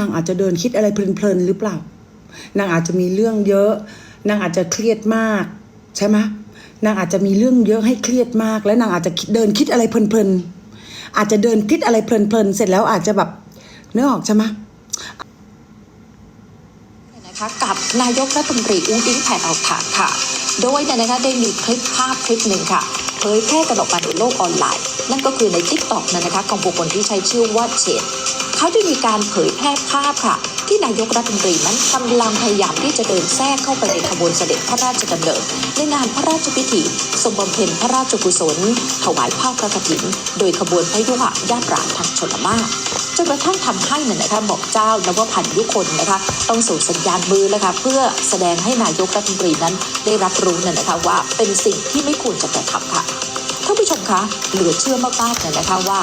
นางอาจจะเดินคิดอะไรเพลินๆหรือเปล่า นางอาจจะมีเรื่องเยอะ นางอาจจะเครียดมาก ใช่ไหมนางอาจจะมีเรื่องเยอะให้เครียดมาก และนางอาจจะเดินคิดอะไรเพลินๆอาจจะเดินคิดอะไรเพลินๆเสร็จแล้วอาจจะแบบเนึกอออกใช่ไหมนะคะกับนายกรัฐมนตรีอุ้งอิงแผ่นออกถากค่ะ โดยเนี่ยนะคะได้มีคลิปภาพคลิปหนึ่งค่ะเผยแพร่กันออกมาในโลกออนไลน์ นั่นก็คือในทิกตอกนะคะของบุคคลที่ใช้ชื่อว่าเชน เขาได้มีการเผยแพร่ภาพค่ะ ที่นายกรัฐมนตรีนั้นกำลังพยายามที่จะเดินแทรกเข้าไปในขบวนเสด็จพระราชดำเนินในงานพระราชพิธีทรงบำเพ็ญพระราชกุศล ถวายผ้าพระกฐิน โดยขบวนพระยุหญาตราทางชนมาศจนกระทั่งทำให้เนี่ยนะคะบอกเจ้านวพันธ์ยุคนนะคะ ต้องส่งสัญญาณมือแล้วค่ะเพื่อแสดงให้นายกรัฐมนตรีนั้นได้รับรู้เนี่ยนะคะว่าเป็นสิ่งที่ไม่ควรจะกระทำค่ะท่านผู้ชมคะเหลือเชื่อมากๆเลยนะคะว่า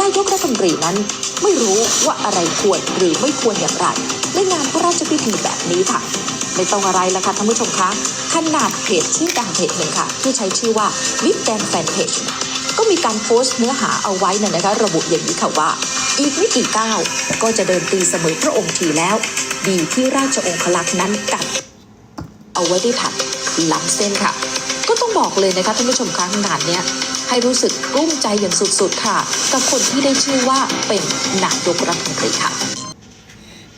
นายกรัฐมนตรีนั้น ไม่รู้ว่าอะไรควรหรือไม่ควรอย่างไรในงานพระราชพิธีแบบนี้ค่ะไม่ต้องอะไรละค่ะท่านผู้ชมคะขนาดเพจชื่อดังเพจหนึ่งค่ะ ที่ใช้ชื่อว่ามิดแดนแฟนเพจก็มีการโพสต์เนื้อหาเอาไว้เนี่ยนะคะ ระบุอย่างนี้ค่ะว่า อีกไม่กี่ก้าวก็จะเดินตีเสมอพระองค์ทีแล้ว ดีที่ราชองคลักษ์นั้นกัดเอาไว้ได้ทันล้ำเส้นค่ะ ก็ต้องบอกเลยนะคะท่านผู้ชมครั้งงานเนี้ย ให้รู้สึกกลุ้มใจอย่างสุดๆค่ะ กับคนที่ได้ชื่อว่าเป็นนายกรัฐมนตรีค่ะ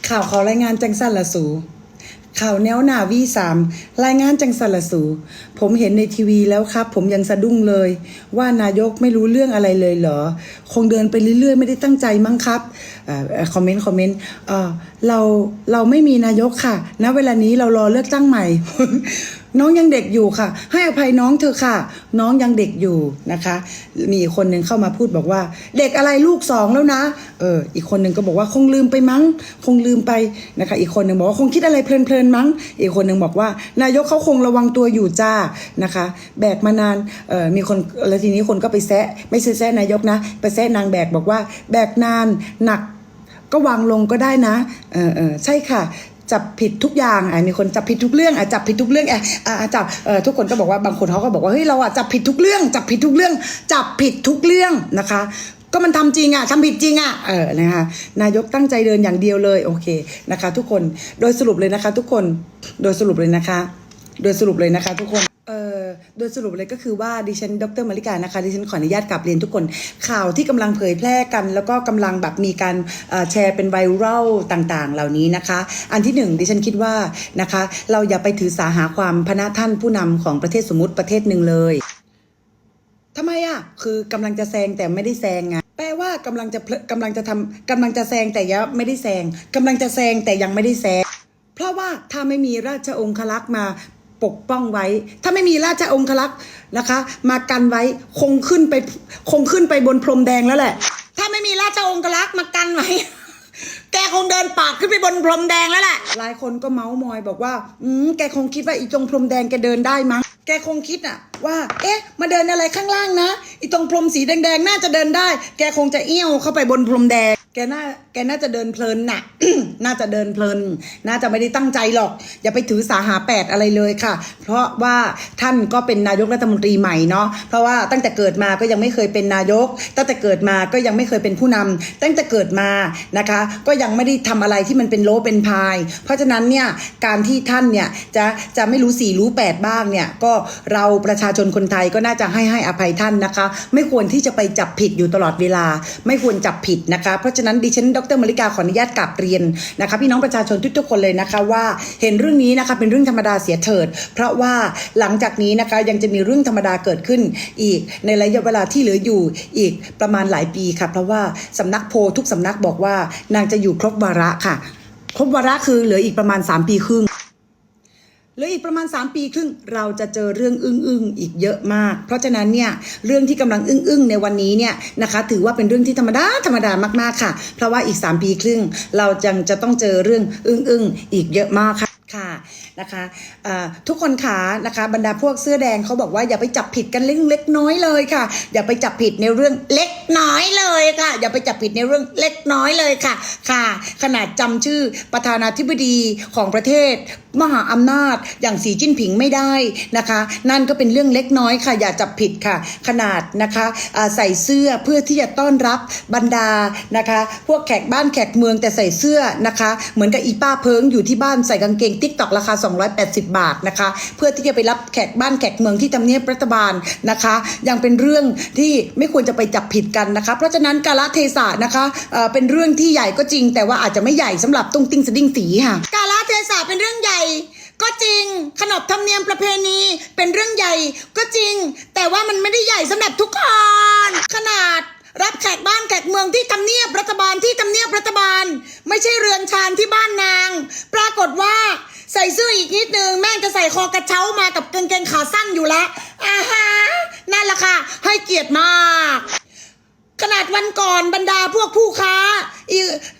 ข่าวเขารายงานจังสันละสูข่าวแนวหนาวีสามรายงานจังสันละสู ผมเห็นในทีวีแล้วครับ ผมยังสะดุ้งเลย ว่านายกไม่รู้เรื่องอะไรเลยเหรอ คงเดินไปเรื่อยๆ ไม่ได้ตั้งใจมั้งครับอคอมเมนต์คอมเมนต์เราเราไม่มีนายกค่ะ ณ เวลานี้เรารอเลือกตั้งใหม่ น้องยังเด็กอยู่ค่ะ ให้อภัยน้องเธอค่ะ น้องยังเด็กอยู่นะคะ มีอีกคนหนึ่งเข้ามาพูดบอกว่า เด็กอะไรลูกสองแล้วนะ เออ อีกคนหนึ่งก็บอกว่าคงลืมไปมั้ง คงลืมไปนะคะ อีกคนหนึ่งบอกว่าคงคิดอะไรเพลินๆมั้ง อีกคนหนึ่งบอกว่า นายกเขาคงระวังตัวอยู่จ้านะคะ แบกมานาน เออมีคนแล้วทีนี้คนก็ไปแซะไม่ใช่แซะนายกนะ ไปแซะนางแบกบอกว่า แบกนานหนัก ก็วางลงก็ได้นะ เออเออใช่ค่ะจับผิดทุกอย่างอะมีคนจับผิดทุกเรื่องอะจับผิดทุกเรื่องอะอะอะจับเออทุกคนก็บอกว่าบางคนเขาก็บอกว่าเฮ้ยเราอะจับผิดทุกเรื่อง จับผิดทุกเรื่อง จับผิดทุกเรื่องนะคะ ก็มันทำจริงอะทำผิดจริงอะเออนะคะนายกตั้งใจเดินอย่างเดียวเลยโอเคนะคะ ทุกคนโดยสรุปเลยนะคะ ทุกคนโดยสรุปเลยนะคะ โดยสรุปเลยนะคะ ทุกคนเออ โดยสรุปเลยก็คือว่าดิฉันดรมาริกานะคะดิฉันขออนุญาตกลับเรียนทุกคนข่าวที่กำลังเผยแพร่กัน แล้วก็กำลังแบบมีการแชร์เป็นไวรัลต่างๆ เหล่านี้นะคะ อันที่หนึ่งดิฉันคิดว่านะคะ เราอย่าไปถือสาหาความพนะท่านผู้นำของประเทศสมมติประเทศหนึ่งเลยทำไมอะคือกำลังจะแซงแต่ไม่ได้แซงไงแปลว่ากำลังจะเพลกำลังจะทำกำลังจะแซงแต่ยังไม่ได้แซงกำลังจะแซงแต่ยังไม่ได้แซงเพราะว่าถ้าไม่มีราชองคลักษ์มา ปกป้องไว้ ถ้าไม่มีราชองคลักษ์นะคะ มากันไว้คงขึ้นไปคงขึ้นไปบนพรมแดงแล้วแหละ ถ้าไม่มีราชองคลักษ์มากันไว้แกคงเดินปากขึ้นไปบนพรมแดงแล้วแหละหลายคนก็เมาส์มอยบอกว่า อืมแกคงคิดว่าอีตรงพรมแดงแกเดินได้มั้งแกคงคิดอะว่า เอ๊ะ มาเดินอะไรข้างล่างนะอีตรงพรมสีแดงๆน่าจะเดินได้ แกคงจะเอี้ยวเข้าไปบนพรมแดง แกน่าแกน่าจะเดินเพลินน่ะ น่าจะเดินเพลิน น่าจะไม่ได้ตั้งใจหรอก อย่าไปถือสาหาแปดอะไรเลยค่ะ เพราะว่าท่านก็เป็นนายกรัฐมนตรีใหม่เนาะ เพราะว่าตั้งแต่เกิดมาก็ยังไม่เคยเป็นนายก ตั้งแต่เกิดมาก็ยังไม่เคยเป็นผู้นำตั้งแต่เกิดมานะคะ ก็ยังไม่ได้ทำอะไรที่มันเป็นโลเป็นพาย เพราะฉะนั้นเนี่ยการที่ท่านเนี่ยจะจะไม่รู้สี่รู้แปดบ้างเนี่ยก็เราประชาชนคนไทยก็น่าจะให้ให้อภัยท่านนะคะ ไม่ควรที่จะไปจับผิดอยู่ตลอดเวลา ไม่ควรจับผิดนะคะ เพราะฉะนั้นดิฉันดรมาริกาขออนุญาตกลับเรียนนะคะพี่น้องประชาชนทุกๆคนเลยนะคะว่าเห็นเรื่องนี้นะคะเป็นเรื่องธรรมดาเสียเถิด เพราะว่าหลังจากนี้นะคะยังจะมีเรื่องธรรมดาเกิดขึ้นอีกในระยะเวลาที่เหลืออยู่อีกประมาณหลายปีค่ะ เพราะว่าสำนักโพลทุกสำนักบอกว่านางจะอยู่ครบวาระค่ะ ครบวาระคือเหลืออีกประมาณ 3 ปีครึ่ง หลืออีกประมาณ 3 ปีครึ่งเราจะเจอเรื่องอึ้งอึ้งอีกเยอะมาก เพราะฉะนั้นเนี่ยเรื่องที่กำลังอึ้งอึ้งในวันนี้เนี่ยนะคะถือว่าเป็นเรื่องที่ธรรมดาธรรมดามากๆค่ะ เพราะว่าอีก 3 ปีครึ่ง เราจังจะต้องเจอเรื่องอึ้งอึ้งอีกเยอะมากค่ะค่ะ นะคะทุกคนขานะคะบรรดาพวกเสื้อแดงเขาบอกว่าอย่าไปจับผิดกันเรื่องเล็กน้อยเลยค่ะ อย่าไปจับผิดในเรื่องเล็กน้อยเลยค่ะ อย่าไปจับผิดในเรื่องเล็กน้อยเลยค่ะค่ะ ขนาดจำชื่อประธานาธิบดีของประเทศ มหาอำนาจอย่างสีจิ้นผิงไม่ได้นะคะ นั่นก็เป็นเรื่องเล็กน้อยค่ะ อย่าจับผิดค่ะ ขนาดนะคะใส่เสื้อเพื่อที่จะต้อนรับบรรดานะคะ พวกแขกบ้านแขกเมืองแต่ใส่เสื้อนะคะ เหมือนกับอีป้าเพิงอยู่ที่บ้านใส่กางเกงติ๊กตอกราคา280 บาทนะคะ เพื่อที่จะไปรับแขกบ้านแขกเมืองที่ทำเนียบรัฐบาลนะคะ ยังเป็นเรื่องที่ไม่ควรจะไปจับผิดกันนะคะ เพราะฉะนั้นกาลเทศะนะคะเอ่อเป็นเรื่องที่ใหญ่ก็จริง แต่ว่าอาจจะไม่ใหญ่สำหรับตุ้งติ้งสดิ้งสีค่ะ กาลเทศะเป็นเรื่องใหญ่ ก็จริง ขนบธรรมเนียมประเพณีเป็นเรื่องใหญ่ก็จริง แต่ว่ามันไม่ได้ใหญ่สำหรับทุกคนขนาด รับแขกบ้านแขกเมืองที่ทำเนียบรัฐบาลที่ทำเนียบรัฐบาล ไม่ใช่เรือนชานที่บ้านนาง ปรากฏว่าใส่เสื้ออีกนิดนึงแม่งจะใส่คอกระเช้ามากับกางเกงขาสั้นอยู่แล้วอาฮะนั่นแหละค่ะ ให้เกียรติมากขนาดวันก่อนบรรดาพวกผู้ค้า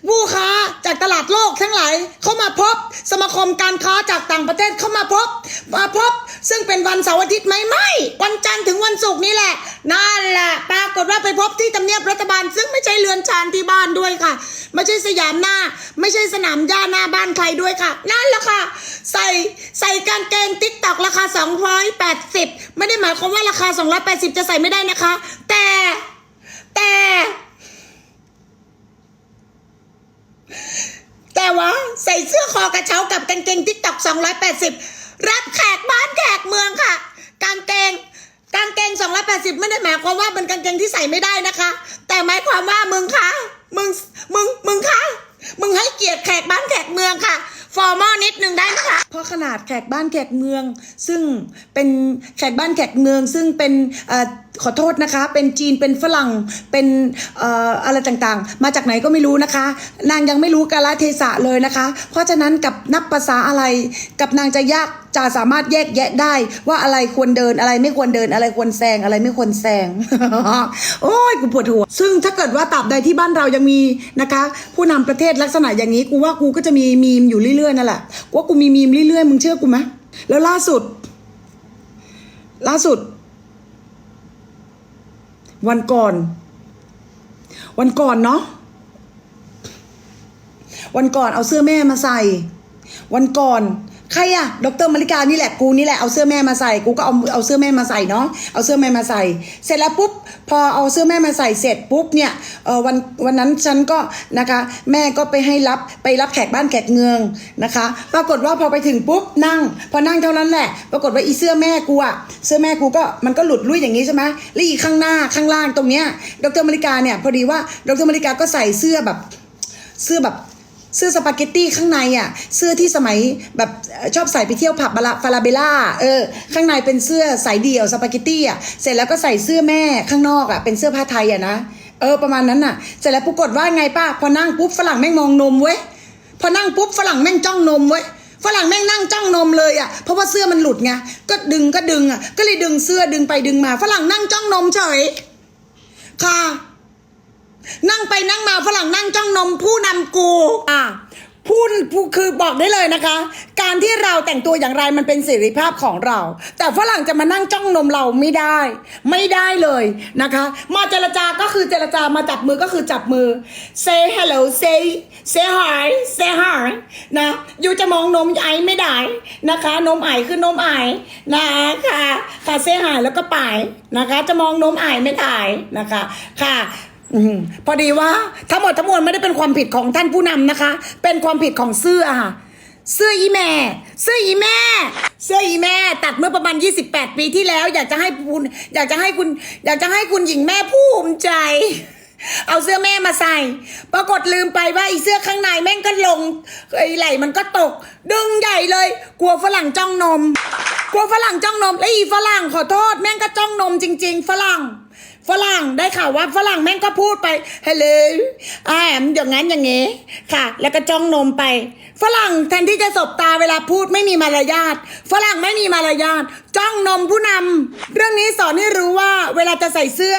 ผู้ค้าจากตลาดโลกทั้งหลายเข้ามาพบสมาคมการค้าจากต่างประเทศเข้ามาพบ มาพบ ซึ่งเป็นวันเสาร์อาทิตย์ไหมไม่ วันจันทร์ถึงวันศุกร์นี่แหละนั่นแหละปรากฏว่าไปพบที่ทำเนียบรัฐบาล ซึ่งไม่ใช่เรือนชานที่บ้านด้วยค่ะ ไม่ใช่สยามหน้า ไม่ใช่สนามหญ้าหน้าบ้านใครด้วยค่ะ นั่นแหละค่ะ ใส่ใส่กางเกงติ๊กตอกราคา 280 ไม่ได้หมายความว่าราคา 280 จะใส่ไม่ได้นะคะ แต่แต่แต่ว่าใส่เสื้อคอกระเช้ากับกางเกงติ๊กตอก280 รับแขกบ้านแขกเมืองค่ะ กางเกง กางเกง280 ไม่ได้หมายความว่าเป็นกางเกงที่ใส่ไม่ได้นะคะ แต่หมายความว่ามึงคะมึงมึงมึงคะมึงให้เกียรติแขกบ้านแขกเมืองค่ะฟอร์มอลนิดนึงได้ไหมคะเพราะขนาดแขกบ้านแขกเมือง ซึ่งเป็นแขกบ้านแขกเมือง ซึ่งเป็นอขอโทษนะคะ เป็นจีนเป็นฝรั่งเป็นออะไรต่างๆ มาจากไหนก็ไม่รู้นะคะ นางยังไม่รู้กาลเทศะเลยนะคะ เพราะฉะนั้นกับนับภาษาอะไรกับนางจะยาก จะสามารถแยกแยะได้ว่าอะไรควรเดินอะไรไม่ควรเดินอะไรควรแซงอะไรไม่ควรแซง โอ้ยกูปวดหัว ซึ่งถ้าเกิดว่าตราบใดที่บ้านเรายังมีนะคะ ผู้นำประเทศลักษณะอย่างนี้กูว่ากูก็จะมีมีมอยู่เรื่อยๆนั่นแหละว่ากูมีมีมเรื่อยๆมึงเชื่อกูไหมแล้วล่าสุด ล่าสุด วันก่อน วันก่อนเนาะวันก่อนเอาเสื้อแม่มาใส่ วันก่อน ครอะดรมาริกานี่แหละกูนี่แหละเอาเสื้อแม่มาใส่กูก็เอาเอาเสื้อแม่มาใส่เนาะเอาเสื้อแม่มาใส่ เสร็จแล้วปุ๊บพอเอาเสื้อแม่มาใส่เสร็จปุ๊บเนี่ยเออวันวันนั้นฉันก็นะคะ แม่ก็ไปให้รับไปรับแขกบ้านแขกเมืองนะคะ ปรากฏว่าพอไปถึงปุ๊บนั่ง พอนั่งเท่านั้นแหละ ปรากฏว่าอีเสื้อแม่กูอะเสื้อแม่กูก็มันก็หลุดลุ่ยอย่างนี้ใช่ไหมแล้วอีข้างหน้าข้างล่างตรงเนี้ยดรมาริกาเนี่ยพอดีว่าดรมาริกาก็ใส่เสื้อแบบเสื้อแบบ เสื้อสปาเกตตี้ข้างในอะ เสื้อที่สมัยแบบชอบใส่ไปเที่ยวผับบาลาฟาลาเบล่าเออ ข้างในเป็นเสื้อสายเดี่ยวสปาเกตตี้อะเสร็จแล้วก็ใส่เสื้อแม่ข้างนอกอะเป็นเสื้อผ้าไทยอะนะเออประมาณนั้นน่ะเสร็จแล้วปรากฏว่าไงป้าพอนั่งปุ๊บฝรั่งแม่งมองนมเว้ยพอนั่งปุ๊บฝรั่งแม่งจ้องนมเว้ยฝรั่งแม่งนั่งจ้องนมเลยอะเพราะว่าเสื้อมันหลุดไงก็ดึงก็ดึงอะก็เลยดึงเสื้อดึงไปดึงมา ฝรั่งนั่งจ้องนมเฉยค่ะ นั่งไปนั่งมาฝรั่งนั่งจ้องนมผู้นำกูอะพูดคือบอกได้เลยนะคะ การที่เราแต่งตัวอย่างไรมันเป็นเสรีภาพของเรา แต่ฝรั่งจะมานั่งจ้องนมเราไม่ได้ ไม่ได้เลยนะคะ มาเจรจาก็คือเจรจามาจับมือก็คือจับมือ say hello say say hi say hi นะอยู่จะมองนมไอไม่ได้นะคะ นมไอคือนมไอนะคะค่ะ say hi แล้วก็ไปนะคะ จะมองนมไอไม่ได้นะคะ ค่ะ อพอดีว่าทั้งหมดทั้งมวลไม่ได้เป็นความผิดของท่านผู้นำนะคะ เป็นความผิดของเสื้อค่ะเสื้ออีแม่ เสื้ออีแม่ เสื้ออีแม่ ตัดเมื่อประมาณ 28 ปีที่แล้ว อยากจะให้คุณ อยากจะให้คุณ อยากจะให้คุณหญิงแม่ภูมิใจ เอาเสื้อแม่มาใส่ ปรากฏลืมไปว่าอีเสื้อข้างในแม่งก็ลงไอไหล่มันก็ตก ดึงใหญ่เลย กลัวฝรั่งจ้องนม กลัวฝรั่งจ้องนม แล้วอีฝรั่งขอโทษแม่งก็จ้องนมจริง ๆ ฝรั่ง ฝรั่งได้ข่าวว่าฝรั่งแม่งก็พูดไปฮัลโหลแอมอย่างนั้นอย่างงี้ค่ะ แล้วก็จ้องนมไป ฝรั่งแทนที่จะสบตาเวลาพูดไม่มีมารยาทฝรั่งไม่มีมารยาทจ้องนมผู้นำเรื่องนี้สอนให้รู้ว่าเวลาจะใส่เสื้อ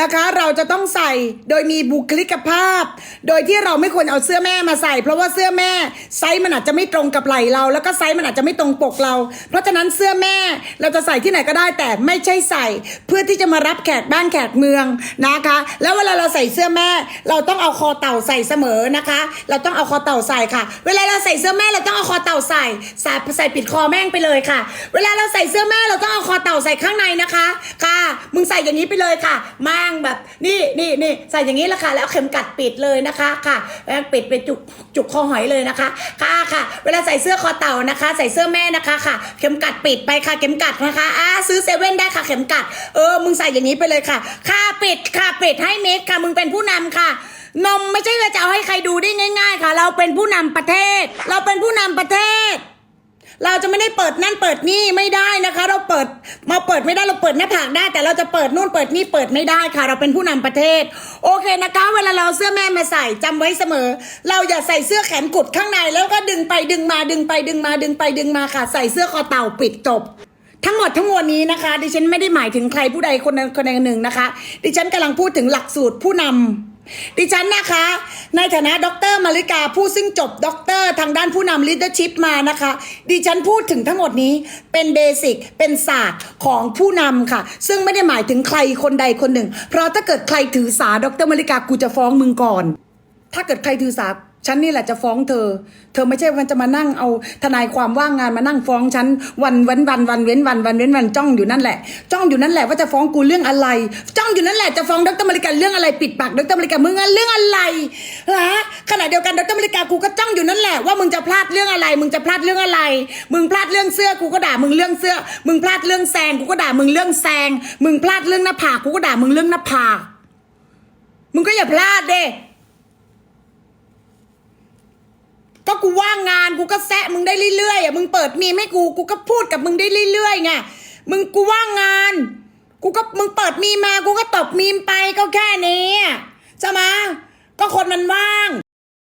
นะคะ เราจะต้องใส่โดยมีบุคลิกภาพ โดยที่เราไม่ควรเอาเสื้อแม่มาใส่ เพราะว่าเสื้อแม่ไซส์มันอาจจะไม่ตรงกับไหล่เรา แล้วก็ไซส์มันอาจจะไม่ตรงปกเรา เพราะฉะนั้นเสื้อแม่เราจะใส่ที่ไหนก็ได้แต่ไม่ใช่ใส่ เพื่อที่จะมารับแขกบ้านแขกเมืองนะคะ แล้วเวลาเราใส่เสื้อแม่ เราต้องเอาคอเต่าใส่เสมอนะคะ เราต้องเอาคอเต่าใส่ค่ะ เวลาเราใส่เสื้อแม่เราต้องเอาคอเต่าใส่ใส่ใส่ปิดคอแม่งไปเลยค่ะ เวลาเราใส่เสื้อแม่เราต้องเอาคอเต่าใส่ข้างในนะคะค่ะ มึงใส่อย่างนี้ไปเลยค่ะแม่งแบบนี่นี่นี่ใส่อย่างนี้แหละค่ะแล้วเอาเข็มกัดปิดเลยนะคะค่ะแล้วปิดไปจุกจุกคอหอยเลยนะคะค่ะค่ะ เวลาใส่เสื้อคอเต่านะคะ ใส่เสื้อแม่นะคะค่ะ เข็มกัดปิดไปค่ะ เข็มกัดนะคะอ่าซื้อเซเว่นได้ค่ะเข็มกัดเออมึงใส่อย่างนี้ไปเลยค่ะค่ะปิดค่ะปิดให้เมคค่ะมึงเป็นผู้นำค่ะนมไม่ใช่ว่าจะเอาให้ใครดูได้ง่าย ๆ ค่ะ เราเป็นผู้นำประเทศ เราเป็นผู้นำประเทศ เราจะไม่ได้เปิดนั่นเปิดนี่ไม่ได้นะคะ เราเปิดมาเปิดไม่ได้เราเปิดหน้าผากได้ แต่เราจะเปิดนู่นเปิดนี่เปิดไม่ได้ค่ะ เราเป็นผู้นำประเทศ โอเคนะคะ เวลาเราเอาเสื้อแม่มาใส่จำไว้เสมอ เราอย่าใส่เสื้อแขนกุดข้างใน แล้วก็ดึงไปดึงมาดึงไปดึงมาดึงไปดึงมาค่ะ ใส่เสื้อคอเต่าปิดจบทั้งหมดทั้งมวลนี้นะคะ ดิฉันไม่ได้หมายถึงใครผู้ใดคนใดคนใดคนหนึ่งนะคะ ดิฉันกำลังพูดถึงหลักสูตรผู้นำ ดิฉันนะคะ ในฐานะดรมาริกาผู้ซึ่งจบด็อกเตอร์ทางด้านผู้นำ leadership มานะคะ ดิฉันพูดถึงทั้งหมดนี้เป็นเบสิกเป็นศาสตร์ของผู้นำค่ะ ซึ่งไม่ได้หมายถึงใครคนใดคนหนึ่ง เพราะถ้าเกิดใครถือสาดรมาริกากูจะฟ้องมึงก่อน ถ้าเกิดใครถือสา ฉันนี่แหละจะฟ้องเธอ เธอไม่ใช่มันจะมานั่งเอาทนายความว่างงานมานั่งฟ้องฉันวันเว้นวันวันเว้นวันวันเว้นวันจ้องอยู่นั่นแหละ จ้องอยู่นั่นแหละว่าจะฟ้องกูเรื่องอะไร จ้องอยู่นั่นแหละจะฟ้องดรมาริกาเรื่องอะไรปิดปากดรมาริกามึงเรื่องอะไรฮะขณะเดียวกันดรมาริกากูก็จ้องอยู่นั่นแหละว่ามึงจะพลาดเรื่องอะไร มึงจะพลาดเรื่องอะไร มึงพลาดเรื่องเสื้อกูก็ด่ามึงเรื่องเสื้อ มึงพลาดเรื่องแซงกูก็ด่ามึงเรื่องแซง มึงพลาดเรื่องหน้าผากกูก็ด่ามึงเรื่องหน้าผากมึงก็อย่าพลาดเด้ ก็กูว่างงานกูก็แซะมึงได้เรื่อยๆอะมึงเปิดมีมให้กูกูก็พูดกับมึงได้เรื่อยๆไงมึงกูว่างงาน กูก็มึงเปิดมีมากูก็ตบมีมไปก็แค่นี้อะใช่ไหมก็คนมันว่าง